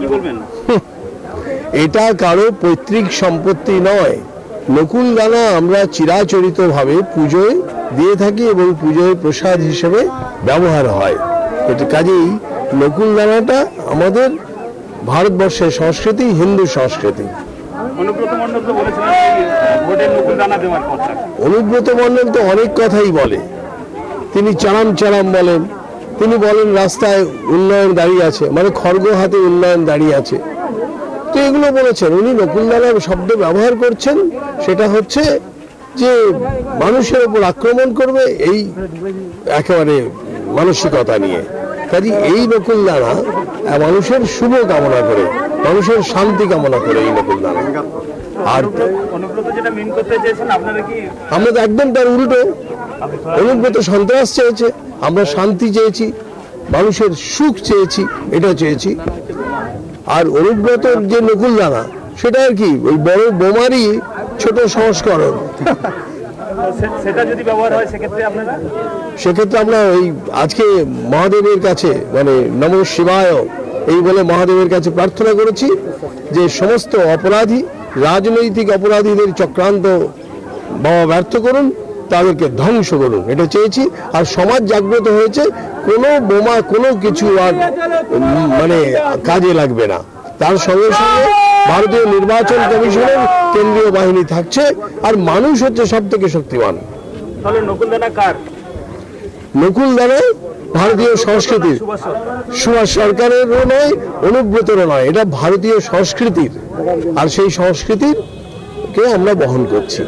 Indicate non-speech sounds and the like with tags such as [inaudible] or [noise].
কি বলবেন? [laughs] এটা কারও পৈতৃক সম্পত্তি নয়। নকুল দানা আমরা চিরাচরিতভাবে পুজোয় দিয়ে থাকি এবং পুজোয় প্রসাদ হিসেবে ব্যবহার হয়। এটা কাজেই নকুল দানাটা আমাদের ভারতবর্ষের সংস্কৃতি হিন্দু সংস্কৃতি। অনুব্রত মণ্ডল তো মণ্ডল তো অনেক কথাই বলে। তিনি চারাম চারাম বলেন। তিনি বলেন, রাস্তায় উন্নয়ন দাঁড়িয়ে আছে মানে খড়গ হাতে উন্নয়ন দাঁড়িয়ে আছে। তো এগুলো বলেছেন। উনি নকুলদালাম শব্দ ব্যবহার করছেন, সেটা হচ্ছে যে মানুষের উপর আক্রমণ করবে এই একেবারে মানসিকতা নিয়ে। কাজে এই নকুলদানা মানুষের শুভ কামনা করে মানুষের শান্তি কামনা করে এই আর অনুব্রত চেয়েছেন আপনারা কি আমরা তো একদম তার উল্টো। অনুব্রত সন্ত্রাস চেয়েছে আমরা শান্তি চেয়েছি মানুষের সুখ চেয়েছি এটা চেয়েছি। আর অনুব্রতর যে নকুল দানা সেটা আর কি ওই বড় বোমারই ছোট সংস্করণ। সে- সেটা যদি ব্যবহার হয় সেক্ষেত্রে সেক্ষেত্রে আমরা ওই আজকে মহাদেবের কাছে মানে নম শিবায় এই বলে মহাদেবের কাছে প্রার্থনা করেছি যে সমস্ত অপরাধী, রাজনৈতিক অপরাধীদের চক্রান্ত বাবা ব্যর্থ করুন, তাদেরকে ধ্বংস করুন। এটা চেয়েছি। আর সমাজ জাগ্রত হয়েছে, কোনো বোমা, কোনো কিছু আর মানে কাজে লাগবে না। তার সঙ্গে সঙ্গে ভারতীয় নির্বাচন কমিশনের কেন্দ্রীয় বাহিনী থাকছে, আর মানুষ হচ্ছে সব থেকে শক্তিমান। তাহলে নকুল দানা কার? নকুল দানা ভারতীয় সংস্কৃতির। সুভাষ সরকারেরও নয়, অনুব্রতেরও নয়। এটা ভারতীয় সংস্কৃতির। আর সেই সংস্কৃতির কে আমরা বহন করছি।